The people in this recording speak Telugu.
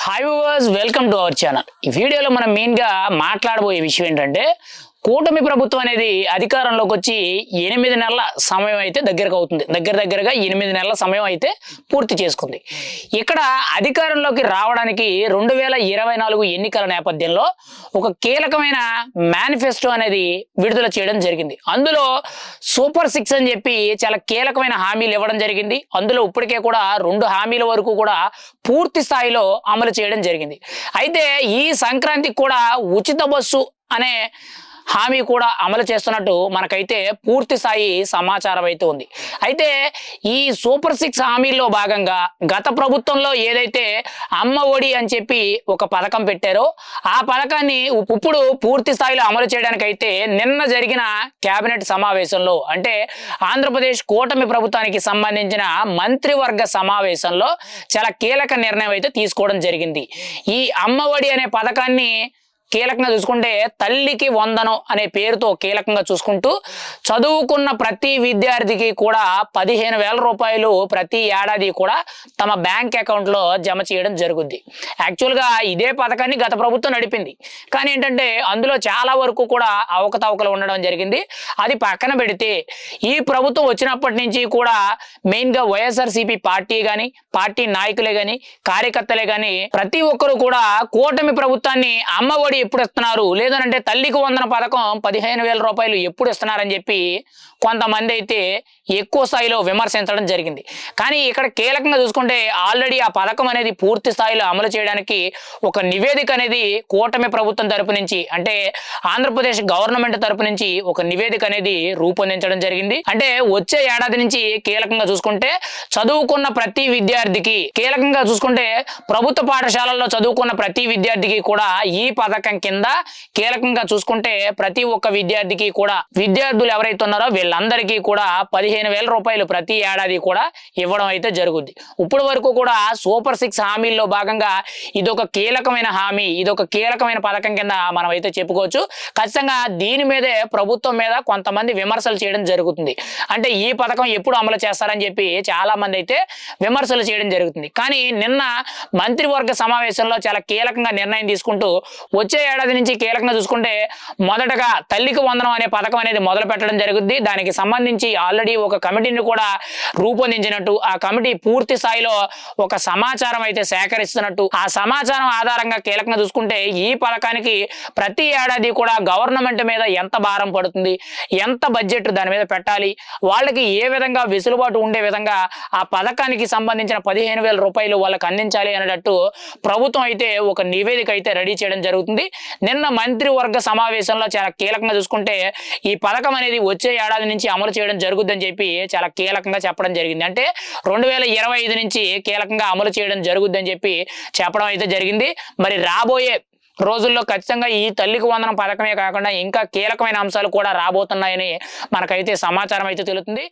Hi viewers welcome to our channel ఈ వీడియోలో మనం మెయిన్గా మాట్లాడబోయే విషయం ఏంటంటే కూటమి ప్రభుత్వం అనేది అధికారంలోకి వచ్చి ఎనిమిది నెలల సమయం అయితే దగ్గరకు అవుతుంది. దగ్గర దగ్గరగా ఎనిమిది నెలల సమయం అయితే పూర్తి చేసుకుంది. ఇక్కడ అధికారంలోకి రావడానికి రెండు వేల ఇరవై నాలుగు ఎన్నికల నేపథ్యంలో ఒక కీలకమైన మేనిఫెస్టో అనేది విడుదల చేయడం జరిగింది. అందులో సూపర్ సిక్స్ అని చెప్పి చాలా కీలకమైన హామీలు ఇవ్వడం జరిగింది. అందులో ఇప్పటికే కూడా రెండు హామీల వరకు కూడా పూర్తి స్థాయిలో అమలు చేయడం జరిగింది. అయితే ఈ సంక్రాంతికి కూడా ఉచిత బస్సు అనే హామీ కూడా అమలు చేస్తున్నట్టు మనకైతే పూర్తి స్థాయి సమాచారం అయితే ఉంది. అయితే ఈ సూపర్ సిక్స్ హామీల్లో భాగంగా గత ప్రభుత్వంలో ఏదైతే అమ్మ ఒడి అని చెప్పి ఒక పథకం పెట్టారో ఆ పథకాన్ని ఇప్పుడు పూర్తి స్థాయిలో అమలు చేయడానికైతే నిన్న జరిగిన కేబినెట్ సమావేశంలో అంటే ఆంధ్రప్రదేశ్ కూటమి ప్రభుత్వానికి సంబంధించిన మంత్రివర్గ సమావేశంలో చాలా కీలక నిర్ణయం అయితే తీసుకోవడం జరిగింది. ఈ అమ్మ ఒడి అనే పథకాన్ని కీలకంగా చూసుకుంటే తల్లికి వందనం అనే పేరుతో కీలకంగా చూసుకుంటూ చదువుకున్న ప్రతి విద్యార్థికి కూడా పదిహేను వేల రూపాయలు ప్రతి ఏడాది కూడా తమ బ్యాంక్ అకౌంట్లో జమ చేయడం జరుగుద్ది. యాక్చువల్గా ఇదే పథకాన్ని గత ప్రభుత్వం నడిపింది. కానీ ఏంటంటే అందులో చాలా వరకు కూడా అవకతవకలు ఉండడం జరిగింది. అది పక్కన పెడితే ఈ ప్రభుత్వం వచ్చినప్పటి నుంచి కూడా మెయిన్గా వైఎస్ఆర్సీపీ పార్టీ కానీ పార్టీ నాయకులే కానీ కార్యకర్తలే కానీ ప్రతి ఒక్కరు కూడా కూటమి ప్రభుత్వాన్ని అమ్మ ఒడి ఎప్పుడు ఇస్తున్నారు లేదనంటే తల్లికి వందన పథకం పదిహేను వేల రూపాయలు ఎప్పుడు ఇస్తున్నారని చెప్పి కొంతమంది అయితే ఎక్కువ స్థాయిలో విమర్శించడం జరిగింది. కానీ ఇక్కడ కీలకంగా చూసుకుంటే ఆల్రెడీ ఆ పథకం అనేది పూర్తి స్థాయిలో అమలు చేయడానికి ఒక నివేదిక అనేది కూటమి ప్రభుత్వం తరపు నుంచి అంటే ఆంధ్రప్రదేశ్ గవర్నమెంట్ తరపు నుంచి ఒక నివేదిక అనేది రూపొందించడం జరిగింది. అంటే వచ్చే ఏడాది నుంచి కీలకంగా చూసుకుంటే చదువుకున్న ప్రతి విద్యార్థికి కీలకంగా చూసుకుంటే ప్రభుత్వ పాఠశాలల్లో చదువుకున్న ప్రతి విద్యార్థికి కూడా ఈ పథకం కింద కీలకంగా చూసుకుంటే ప్రతి ఒక్క విద్యార్థికి కూడా విద్యార్థులు ఎవరైతే ఉన్నారో వీళ్ళందరికీ కూడా పదిహేను వేల రూపాయలు ప్రతి ఏడాది కూడా ఇవ్వడం అయితే జరుగుద్ది. ఇప్పటి వరకు కూడా సూపర్ సిక్స్ హామీల్లో భాగంగా ఇదొక కీలకమైన హామీ ఇదొక కీలకమైన పథకం కింద మనం అయితే చెప్పుకోవచ్చు. ఖచ్చితంగా దీని మీదే ప్రభుత్వం మీద కొంతమంది విమర్శలు చేయడం జరుగుతుంది. అంటే ఈ పథకం ఎప్పుడు అమలు చేస్తారని చెప్పి చాలా మంది అయితే విమర్శలు చేయడం జరుగుతుంది. కానీ నిన్న మంత్రివర్గ సమావేశంలో చాలా కీలకంగా నిర్ణయం తీసుకుంటూ వచ్చే ఏడాది నుంచి కీలకంగా చూసుకుంటే మొదటగా తల్లికి వందనం అనే పథకం అనేది మొదలు పెట్టడం జరుగుద్ది. దానికి సంబంధించి ఆల్రెడీ ఒక కమిటీని కూడా రూపొందించినట్టు ఆ కమిటీ పూర్తి స్థాయిలో ఒక సమాచారం అయితే సేకరిస్తున్నట్టు ఆ సమాచారం ఆధారంగా కీలకంగా చూసుకుంటే ఈ పథకానికి ప్రతి ఏడాది కూడా గవర్నమెంట్ మీద ఎంత భారం పడుతుంది ఎంత బడ్జెట్ దాని మీద పెట్టాలి వాళ్ళకి ఏ విధంగా వెసులుబాటు ఉండే విధంగా ఆ పథకానికి సంబంధించిన పదిహేను వేల రూపాయలు వాళ్ళకి అందించాలి అనేటట్టు ప్రభుత్వం అయితే ఒక నివేదిక అయితే రెడీ చేయడం జరుగుతుంది. నిన్న మంత్రివర్గ సమావేశంలో చాలా కీలకంగా చూసుకుంటే ఈ పథకం అనేది వచ్చే ఏడాది నుంచి అమలు చేయడం జరుగుద్దని చెప్పి చాలా కీలకంగా చెప్పడం జరిగింది. అంటే రెండు వేల ఇరవై ఐదు నుంచి కీలకంగా అమలు చేయడం జరుగుద్దని చెప్పి చెప్పడం అయితే జరిగింది. మరి రాబోయే రోజుల్లో ఖచ్చితంగా ఈ తల్లికి వందనం పథకమే కాకుండా ఇంకా కీలకమైన అంశాలు కూడా రాబోతున్నాయని మనకైతే సమాచారం అయితే తెలుస్తుంది.